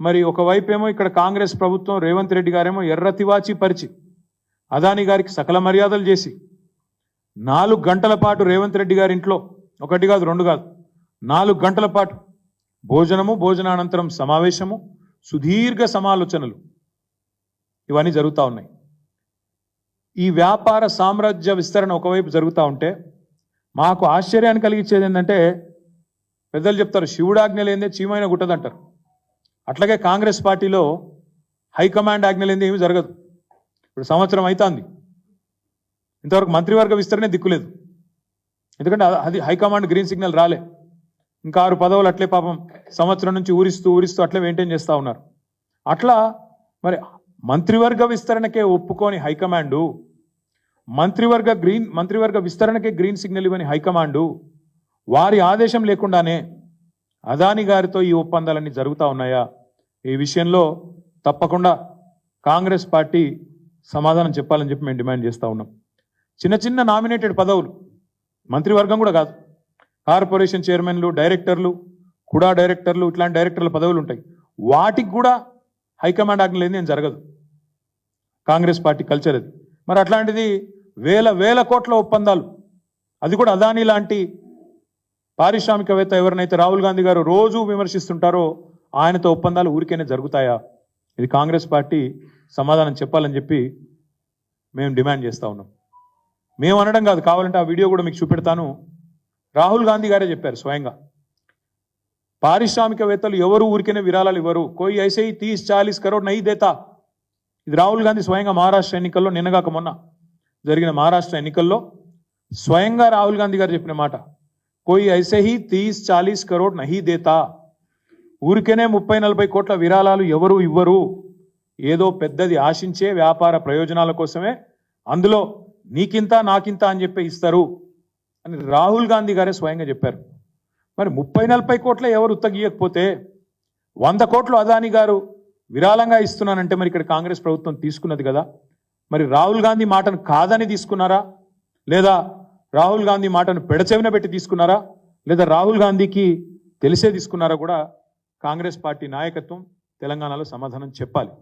మరి ఒకవైపు ఏమో ఇక్కడ కాంగ్రెస్ ప్రభుత్వం రేవంత్ రెడ్డి గారేమో ఎర్ర తివాచి పరిచి అదాని గారికి సకల మర్యాదలు చేసి నాలుగు గంటల పాటు రేవంత్ రెడ్డి గారి ఇంట్లో ఒకటి కాదు రెండు కాదు నాలుగు గంటల పాటు భోజనము భోజనానంతరం సమావేశము సుదీర్ఘ సమాలోచనలు. ఇవన్నీ జరుగుతూ ఉన్నాయి. ఈ వ్యాపార సామ్రాజ్య విస్తరణ ఒకవైపు జరుగుతూ ఉంటే మాకు ఆశ్చర్యాన్ని కలిగించేది ఏంటంటే పెద్దలు చెప్తారు శివుడాజ్ఞ లేదే చీమైన గుట్టదంటారు. అట్లాగే కాంగ్రెస్ పార్టీలో హైకమాండ్ ఆజ్ఞలేంది లేదే ఏమీ జరగదు. ఇప్పుడు సంవత్సరం అవుతుంది ఇంతవరకు మంత్రివర్గ విస్తరణే దిక్కులేదు. ఎందుకంటే అది హైకమాండ్ గ్రీన్ సిగ్నల్ రాలే. ఇంకా ఆరు పదవులు అట్లే పాపం సంవత్సరం నుంచి ఊరిస్తూ ఊరిస్తూ అట్లే మెయింటైన్ చేస్తూ ఉన్నారు. అట్లా మరి మంత్రివర్గ విస్తరణకే ఒప్పుకోని హైకమాండు మంత్రివర్గ గ్రీన్ మంత్రివర్గ విస్తరణకే గ్రీన్ సిగ్నల్ ఇవ్వని హైకమాండు వారి ఆదేశం లేకుండానే అదాని గారితో ఈ ఒప్పందాలన్నీ జరుగుతూ ఉన్నాయా? ఈ విషయంలో తప్పకుండా కాంగ్రెస్ పార్టీ సమాధానం చెప్పాలని చెప్పి మేము డిమాండ్ చేస్తూ ఉన్నాం. చిన్న చిన్న నామినేటెడ్ పదవులు మంత్రివర్గం కూడా కాదు. కార్పొరేషన్ చైర్మన్లు డైరెక్టర్లు కూడా డైరెక్టర్లు ఇట్లాంటి డైరెక్టర్ల పదవులు ఉంటాయి. వాటికి కూడా హైకమాండ్ ఆజ్ఞ లేని జరగదు. కాంగ్రెస్ పార్టీ కల్చర్ అది. మరి అట్లాంటిది వేల వేల కోట్ల ఒప్పందాలు. అది కూడా అదానీ లాంటి పారిశ్రామికవేత్త ఎవరినైతే రాహుల్ గాంధీ గారు రోజు విమర్శిస్తుంటారో ఆయనతో ఒప్పందాలు ఊరికైనా జరుగుతాయా? ఇది కాంగ్రెస్ పార్టీ సమాధానం చెప్పాలని చెప్పి మేము డిమాండ్ చేస్తా ఉన్నాం. మేము అనడం కాదు కావాలంటే ఆ వీడియో కూడా మీకు చూపెడతాను. రాహుల్ గాంధీ గారే చెప్పారు స్వయంగా. పారిశ్రామికవేత్తలు ఎవరు ఊరికైనా విరాళాలు ఇవ్వరు. కోయి ఐసే తీస్ చాలీస్ కరోడ్ నై దేతా. ఇది రాహుల్ గాంధీ స్వయంగా మహారాష్ట్ర ఎన్నికల్లో నిన్నగాక మొన్న జరిగిన మహారాష్ట్ర ఎన్నికల్లో స్వయంగా రాహుల్ గాంధీ గారు చెప్పిన మాట. కోయి ఐసే హీ తీస్ చాలీస్ కరోడ్ నహీ దేతా. ఊరికేనే ముప్పై నలభై కోట్ల విరాళాలు ఎవరు ఇవ్వరు. ఏదో పెద్దది ఆశించే వ్యాపార ప్రయోజనాల కోసమే అందులో నీకింత నాకింత అని చెప్పి ఇస్తారు అని రాహుల్ గాంధీ గారే స్వయంగా చెప్పారు. మరి ముప్పై నలభై కోట్ల ఎవరు ఉత్తగీయకపోతే వంద కోట్లు అదాని గారు విరాళంగా ఇస్తున్నానంటే మరి ఇక్కడ కాంగ్రెస్ ప్రభుత్వం తీసుకున్నది కదా. మరి రాహుల్ గాంధీ మాటను కాదని తీసుకున్నారా? లేదా రాహుల్ గాంధీ మాటను పెడచెవిన పెట్టి తీసుకున్నారా? లేదా రాహుల్ గాంధీకి తెలిసే తీసుకున్నారా కూడా? కాంగ్రెస్ పార్టీ నాయకత్వం తెలంగాణలో సమాధానం చెప్పాలి.